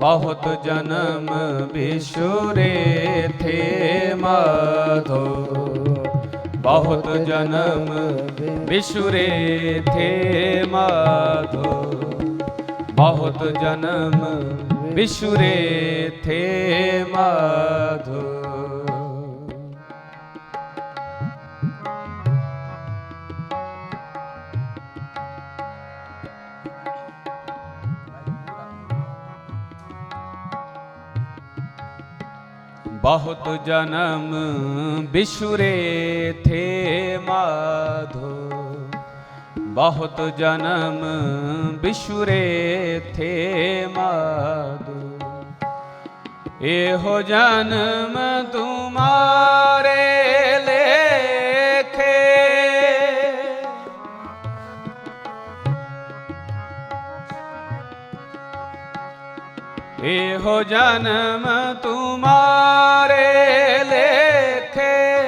ਬਹੁਤ ਜਨਮ ਵਿਸ਼ੁਰੇ ਥੇ ਮਾਧੋ। ਬਹੁਤ ਜਨਮ ਵਿਸ਼ੁਰੇ ਥੇ ਮਾਧੋ। ਬਹੁਤ ਜਨਮ ਵਿਸ਼ੁਰੇ ਥੇ ਮਾਧੋ। बहुत जन्म बिशुरे थे माधो बहुत जन्म बिशुरे थे माधो एहो जन्म तुम्हारे ਇਹੋ ਜਨਮ ਤੁਮਾਰੇ ਲੇਖੇ।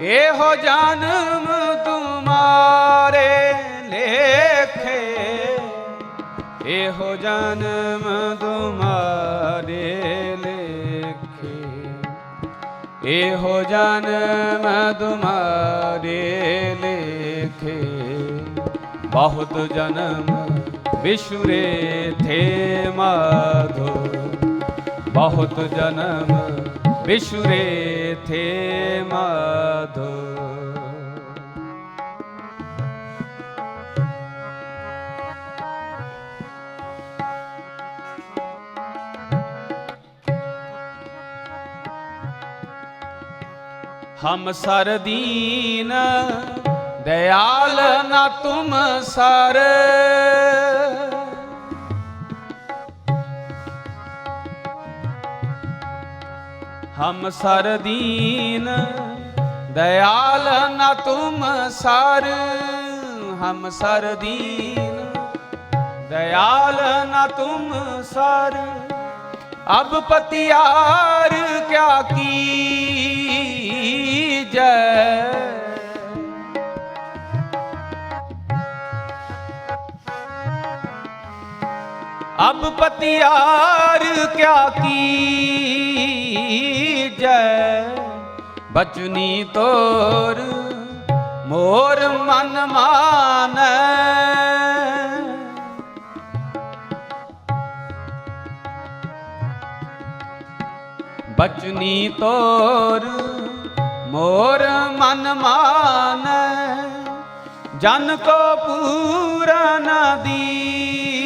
ਇਹੋ ਜਨਮ ਤੁਮਾਰੇ ਲੇਖੇ। ਇਹੋ ਜਨਮ ਤੁਮਾਰੇ ਲੇਖੇ। ਇਹੋ ਜਨਮ ਤੁਮਾਰੇ ਲੇਖੇ। ਬਹੁਤ ਜਨਮ ਵਿਸ਼ੁਰੇ ਥੇ ਮਾਧੋ ਬਹੁਤ ਜਨਮ ਵਿਸ਼ੁਰੇ ਥੇ ਮਾਧੋ ਹਮ ਸਰਦੀਨ दयाल न तुम सर हम सर दीन दयाल न तुम सर हम सर दीन दयाल न तुम सर अब पतियार क्या की जय ਅਬ ਪਤਿਆਰ ਕਿਆ ਕੀਜੈ? ਬਚਨੀ ਤੋਰ ਮੋਰ ਮਨ ਮਾਨੈ। ਬਚਨੀ ਤੋਰ ਮੋਰ ਮਨ ਮਾਨੈ। ਜਨ ਕੋ ਪੂਰਨ ਦੀ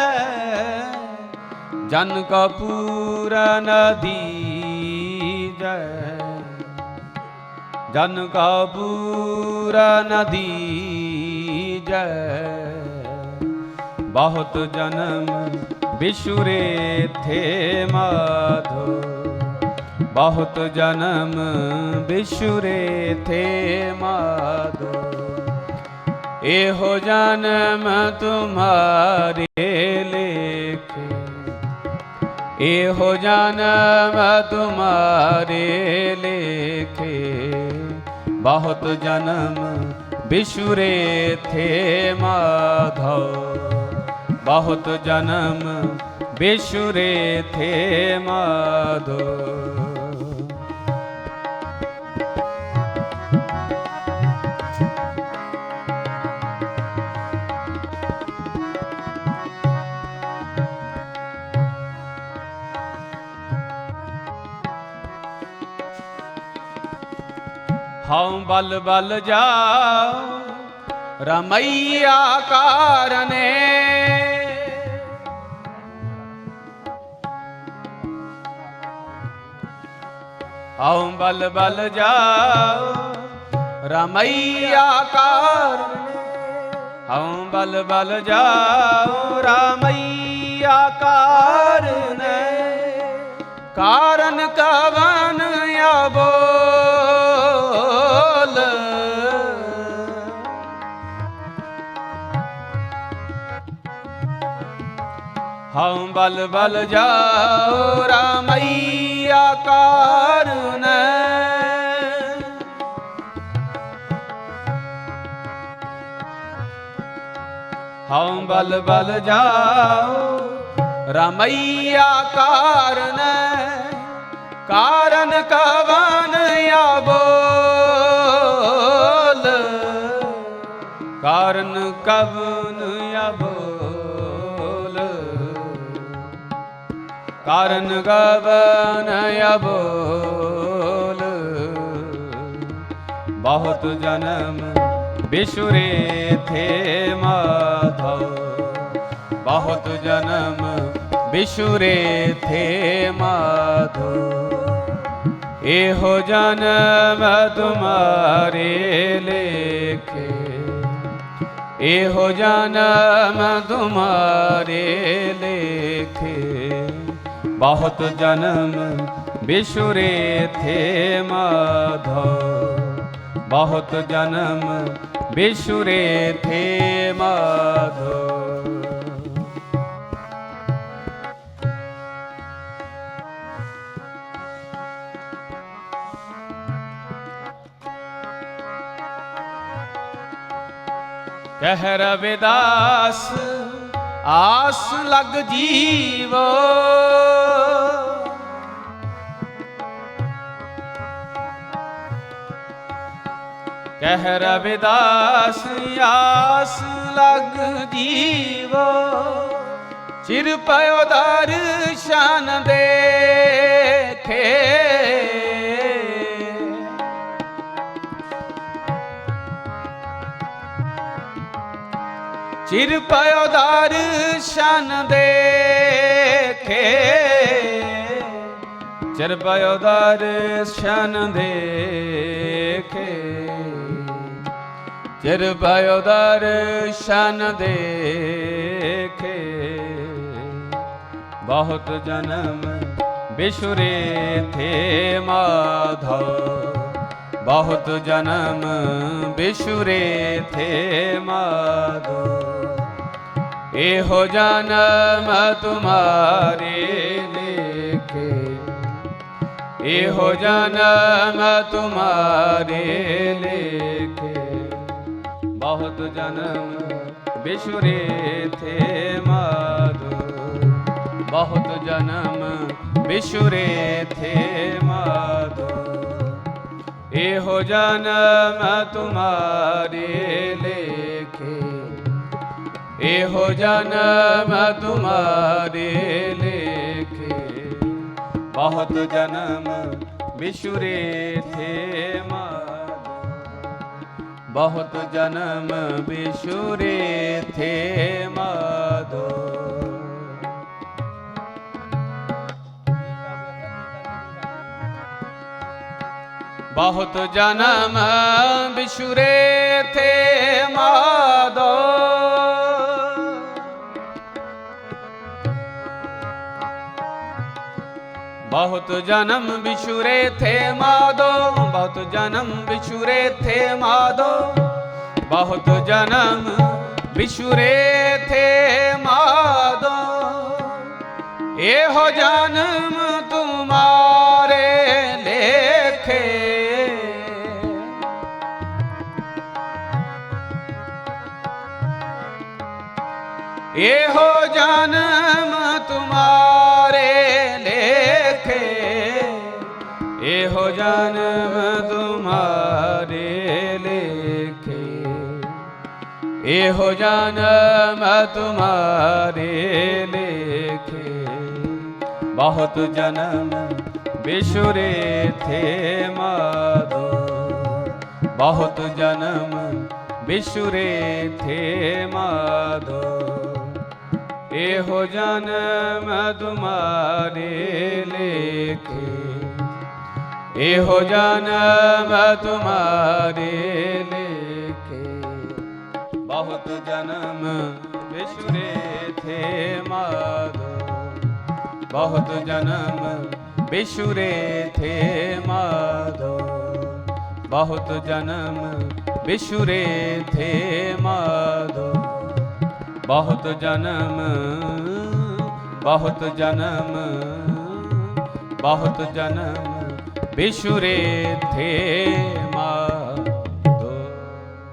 ਜਨ ਕਪੂਰ ਨਦੀ ਜੈ। ਜਨ ਕਪੂਰ ਨਦੀ ਜੈ। ਬਹੁਤ ਜਨਮ ਬਿਸ਼ੁਰੇ ਥੇ ਮਾਧੋ। ਬਹੁਤ ਜਨਮ ਬਿਸ਼ੁਰੇ ਥੇ ਮਾਧੋ। ਇਹੋ ਜਨਮ ਤੁਮਾਰੇ ਇਹੋ ਜਨਮ ਤੁਮਾਰੇ ਲੇਖੇ। ਬਹੁਤ ਜਨਮ ਬਿਸ਼ੁਰੇ ਥੇ ਮਾਧਵ। ਬਹੁਤ ਜਨਮ ਬਿਸ਼ੁਰੇ ਥੇ ਮਾਧਵ। ਹਉ ਬਲ ਬਲ ਜਾਓ ਰਮਈਆ ਕਾਰਨੇ ਹਉ ਬਲ ਬਲ ਜਾਓ ਰਮਈਆ ਕਾਰਨੇ ਹਉ ਬਲ ਬਲ ਜਾਓ ਰਮਈਆ ਕਾਰਨੇ ਕਾਰਨ ਬਲ ਬਲ ਜਾਓ ਰਾਮਈਆ ਕਾਰਨ। ਹਉ ਬਲ ਬਲ ਜਾਓ ਰਾਮਈਆ ਕਾਰਨ। ਕਾਰਨ ਕਵਨ ਆਬੋਲ ਕਾਰਨ ਕਵਨ ਕਾਰਨ ਕਵਨ ਆਬੋਲ ਬਹੁਤ ਜਨਮ ਬਿਸ਼ੁਰੇ ਥੇ ਮਾਧਵ। ਬਹੁਤ ਜਨਮ ਬਿਸ਼ੁਰੇ ਥੇ ਮਾਧੋ ਇਹੋ ਜਨਮ ਤੁਮਾਰੇ ਲੇਖੇ। ਇਹੋ ਜਨਮ ਤੁਮਾਰੇ ਲੇਖੇ। ਬਹੁਤ ਜਨਮ ਬਿਸ਼ੁਰੇ ਥੇ ਮਾਧੋ ਬਹੁਤ ਜਨਮ ਬਿਸ਼ੁਰੇ ਥੇ ਮਾਧੋ ਕਹਿ ਰਵਿਦਾਸ, ਆਸ ਲਗ ਜੀਵੋ। ਕਹਿ ਰਵਿਦਾਸ, ਆਸ ਲਗ ਜੀਵੋ। ਚਿਰ ਪਇਓ ਦਰਸ਼ਨ ਦੇਖੇ। ਚਿਰ ਪਇਓ ਦਰਸ਼ਨ ਦੇਖੇ। ਚਿਰ ਪਇਓ ਦਰਸ਼ਨ ਦੇਖੇ। ਚਿਰ ਪਇਓ ਦਰਸ਼ਨ ਦੇਖੇ ਬਹੁਤ ਜਨਮ ਬਿਸ਼ੁਰੇ ਥੇ ਮਾਧਵ ਬਹੁਤ ਜਨਮ ਬਿਸ਼ੁਰੇ ਥੇ ਮਾਧੋ ਇਹੋ ਜਨਮ ਤੁਮਾਰੇ ਲੇਖੇ ਇਹੋ ਜਨਮ ਤੁਮਾਰੇ ਲੇਖੇ ਬਹੁਤ ਜਨਮ ਬਿਸ਼ੁਰੇ ਥੇ ਮਾਧੋ ਬਹੁਤ ਜਨਮ ਬਿਸ਼ੁਰੇ ਥੇ ਮਾਧੋ ਇਹੋ ਜਨਮ ਤੁਮਾਰੇ ਲੇਖੇ ਇਹੋ ਜਨਮ ਤੁਮਾਰੇ ਲੇਖੇ ਬਹੁਤ ਜਨਮ ਬਿਸ਼ੁਰੇ ਥੇ ਮਾਧੋ ਬਹੁਤ ਜਨਮ ਬਿਸ਼ੁਰੇ ਥੇ ਮਾਧੋ। ਬਹੁਤ ਜਨਮ ਬਿਸ਼ੁਰੇ ਥੇ ਮਾਦੋ ਬਹੁਤ ਜਨਮ ਬਿਸ਼ੁਰੇ ਥੇ ਮਾਦੋ, ਬਹੁਤ ਜਨਮ ਬਿਸ਼ੁਰੇ ਥੇ ਮਾਦੋ, ਬਹੁਤ ਜਨਮ ਬਿਸ਼ੁਰੇ ਥੇ ਮਾਦੋ। ਇਹੋ ਜਨਮ ਤੁਮਾਰੇ ਲੇਖੇ। ਇਹੋ ਜਨਮ ਤੁਮਾਰੇ ਇਹੋ ਜਨਮ ਤੁਮਾਰੇ ਲੇਖੇ ਬਹੁਤ ਜਨਮ ਬਿਸ਼ੁਰੇ ਥੇ ਮਾਦੋ ਬਹੁਤ ਜਨਮ ਬਿਸ਼ੁਰੇ ਥੇ ਮਾਦੋ ਇਹੋ ਜਨਮ ਤੁਮਾਰੇ ਲੇਖੇ ਇਹੋ ਜਨਮ ਤੁਮਾਰੇ ਲੇਖੇ ਬਹੁਤ ਜਨਮ ਵਿਸ਼ੁਰੇ ਥੇ ਮਾਧੋ ਬਹੁਤ ਜਨਮ ਵਿਸ਼ੁਰੇ ਥੇ ਮਾਧੋ ਬਹੁਤ ਜਨਮ ਵਿਸ਼ੁਰੇ ਥੇ ਮਾਧੋ ਬਹੁਤ ਜਨਮ ਬਹੁਤ ਜਨਮ ਬਹੁਤ ਜਨਮ ਬਿਸ਼ੁਰੇ ਥੇ